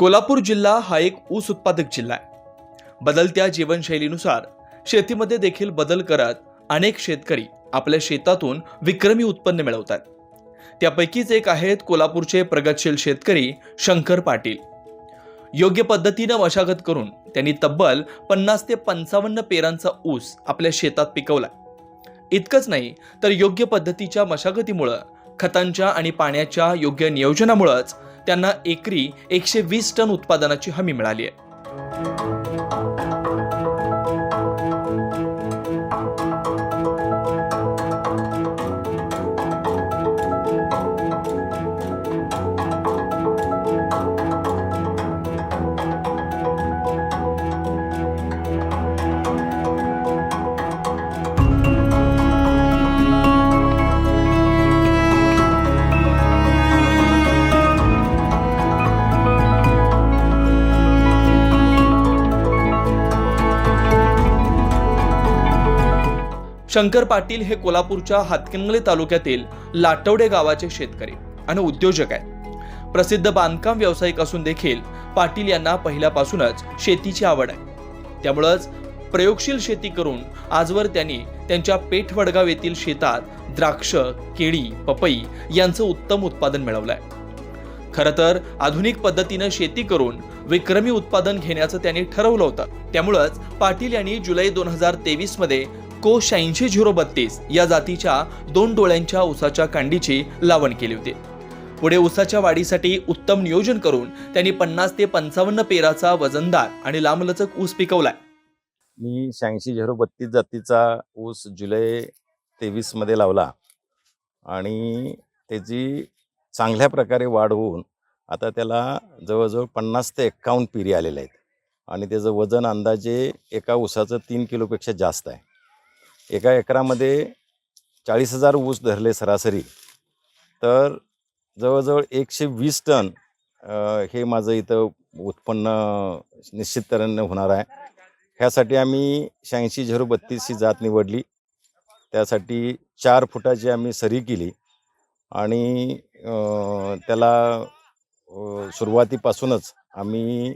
कोल्हापूर जिल्हा हा एक ऊस उत्पादक जिल्हा आहे. बदलत्या जीवनशैलीनुसार शेतीमध्ये देखील बदल करत अनेक शेतकरी आपल्या शेतातून विक्रमी उत्पन्न मिळवतात. त्यापैकीच एक आहेत कोल्हापूरचे प्रगतशील शेतकरी शंकर पाटील. योग्य पद्धतीनं मशागत करून त्यांनी तब्बल पन्नास ते पंचावन्न पेरांचा ऊस आपल्या शेतात पिकवला. इतकंच नाही तर योग्य पद्धतीच्या मशागतीमुळं खतांच्या आणि पाण्याच्या योग्य नियोजनामुळंच त्यांना एकरी एकशे वीस टन उत्पादनाची हमी मिळाली आहे. शंकर पाटील हे कोल्हापूरच्या हातकणंगले तालुक्यातील लाटवडे गावाचे शेतकरी आणि उद्योजक आहेत. प्रसिद्ध बांधकाम व्यावसायिक असून देखील पाटील यांना पहिल्यापासूनच शेतीची आवड आहे. त्यामुळंच प्रयोगशील शेती करून आजवर त्यांनी त्यांच्या पेठवडगाव येथील शेतात द्राक्ष केळी पपई यांचं उत्तम उत्पादन मिळवलं आहे खरं तर आधुनिक पद्धतीनं शेती करून विक्रमी उत्पादन घेण्याचं त्यांनी ठरवलं होतं. त्यामुळंच पाटील यांनी जुलै दोन हजार तेवीसमध्ये को शहाऐंशी झिरो बत्तीस या जातीच्या दोन डोळ्यांच्या ऊसाच्या कांडीची लावण केली होती. पुढे ऊसाच्या वाढीसाठी उत्तम नियोजन करून त्यांनी पन्नास ते पंचावन्न पेराचा वजनदार आणि लांबलचक ऊस पिकवलाय. मी शहाऐंशी झिरो बत्तीस जातीचा ऊस जुलै तेवीसमध्ये लावला आणि त्याची चांगल्या प्रकारे वाढ होऊन आता त्याला जवळजवळ पन्नास ते एक्कावन्न पिरी आलेल्या आहेत. आणि त्याचं वजन अंदाजे एका ऊसाचं तीन किलोपेक्षा जास्त आहे. एका एकरामध्ये चाळीस हजार ऊस धरले सरासरी. तर जवळजवळ एकशे वीस टन हे माझं इथं उत्पन्न निश्चितपणे होणार आहे. ह्यासाठी आम्ही शहाऐंशी झिरो बत्तीस ही जात निवडली. त्यासाठी चार फुटाची आम्ही सरी केली आणि त्याला सुरुवातीपासूनच आम्ही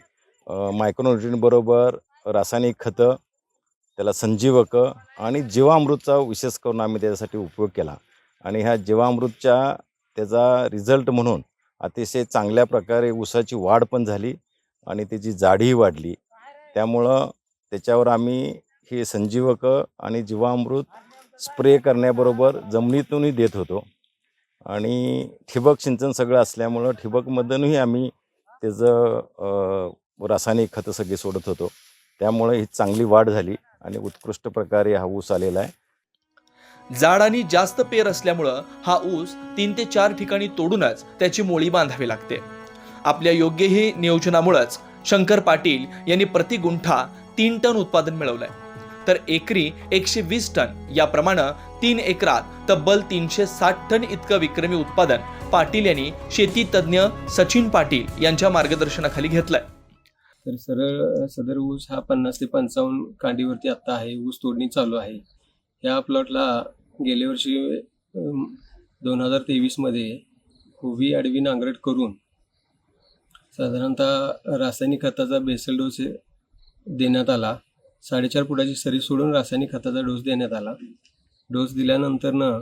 मायक्रोन्युट्रिनबरोबर रासायनिक खतं त्याला संजीवक आणि जीवामृतचा विशेष करून आम्ही त्याच्यासाठी उपयोग केला. आणि ह्या जीवामृतच्या त्याचा रिझल्ट म्हणून अतिशय चांगल्या प्रकारे ऊसाची वाढ पण झाली आणि त्याची जाडीही वाढली. त्यामुळं त्याच्यावर आम्ही हे संजीवक आणि जीवामृत स्प्रे करण्याबरोबर जमिनीतूनही देत होतो. आणि ठिबक सिंचन सगळं असल्यामुळं ठिबकमधूनही आम्ही त्याचं रासायनिक खतं सगळी सोडत होतो. त्यामुळे ही चांगली वाढ झाली. आणि उत्कृष्ट प्रकारे हा ऊस आलेला आहे. जाड जास्त पेर असल्यामुळं हा ऊस तीन ते चार ठिकाणी तोडूनच त्याची मोळी बांधावी लागते. आपल्या योग्यही नियोजनामुळंच शंकर पाटील यांनी प्रति गुंठा तीन टन उत्पादन मिळवलंय. तर एकरी एकशे वीस टन याप्रमाणे तीन एकरात तब्बल तीनशे साठ टन इतकं विक्रमी उत्पादन पाटील यांनी शेती तज्ज्ञ सचिन पाटील यांच्या मार्गदर्शनाखाली घेतलंय. तर सरळ सदर ऊस हा पन्नास ते पंचावन्न कांडीवरती आत्ता आहे. ऊस तोडणी चालू आहे. या प्लॉटला गेल्या वर्षी दोन हजार तेवीसमध्ये उभी आडवी नांगरट करून साधारणतः रासायनिक खताचा बेसल डोस देण्यात आला. साडेचार फुटाची सरी सोडून रासायनिक खताचा डोस देण्यात आला. डोस दिल्यानंतरनं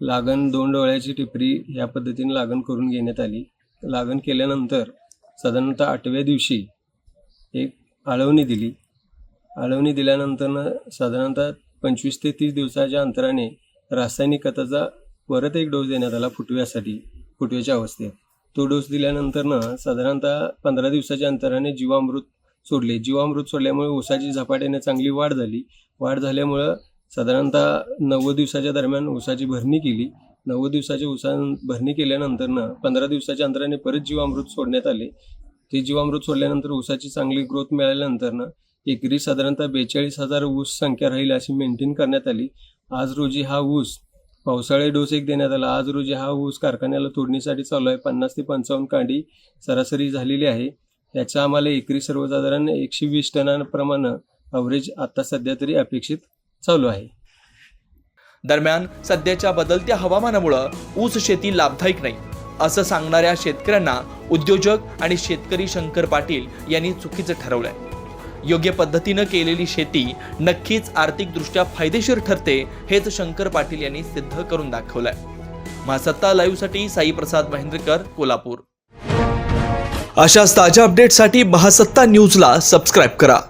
लागण दोन डोळ्याची टिपरी या पद्धतीने लागण करून घेण्यात आली. लागण केल्यानंतर साधारणतः आठव्या दिवशी आळवणी दिली. आळवणी दिल्यानंतरनं साधारणतः पंचवीस ते तीस दिवसाच्या अंतराने रासायनिक खताचा परत एक डोस देण्यात आला फुटव्यासाठी फुटव्याच्या अवस्थेत. तो डोस दिल्यानंतरनं साधारणतः पंधरा दिवसाच्या अंतराने जीवामृत सोडले. जीवामृत सोडल्यामुळे ऊसाची झपाट्याने चांगली वाढ झाली. वाढ झाल्यामुळं साधारणतः नव्वद दिवसाच्या दरम्यान ऊसाची भरणी केली. नव्वद दिवसाच्या ऊसा भरणी केल्यानंतरनं पंधरा दिवसाच्या अंतराने परत जीवामृत सोडण्यात आले. ते जीवामृत सोडल्यानंतर ऊसाची चांगली ग्रोथ मिळाल्यानंतरनं एकरी साधारणतः बेचाळीस हजार ऊस संख्या राहील अशी मेंटेन करण्यात आली. आज रोजी हा ऊस पावसाळी डोस एक देण्यात आला. आज रोजी हा ऊस कारखान्याला तोडणीसाठी चालू आहे. पन्नास ते पंचावन्न कांडी सरासरी झालेली आहे. याचा आम्हाला एकरी सर्वसाधारण एकशे वीस टनांप्रमाणे अवरेज आता सध्या तरी अपेक्षित चालू आहे. दरम्यान सध्याच्या बदलत्या हवामानामुळं ऊस शेती लाभदायक नाही. असं सांगणाऱ्या शेतकऱ्यांना उद्योजक आणि शेतकरी शंकर पाटील यांनी चुकीचं ठरवलंय. योग्य पद्धतीनं केलेली शेती नक्कीच आर्थिकदृष्ट्या फायदेशीर ठरते हेच शंकर पाटील यांनी सिद्ध करून दाखवलंय. महासत्ता लाईव्हसाठी साई प्रसाद महेंद्रकर कोल्हापूर. अशाच ताज्या अपडेटसाठी महासत्ता न्यूजला सबस्क्राईब करा.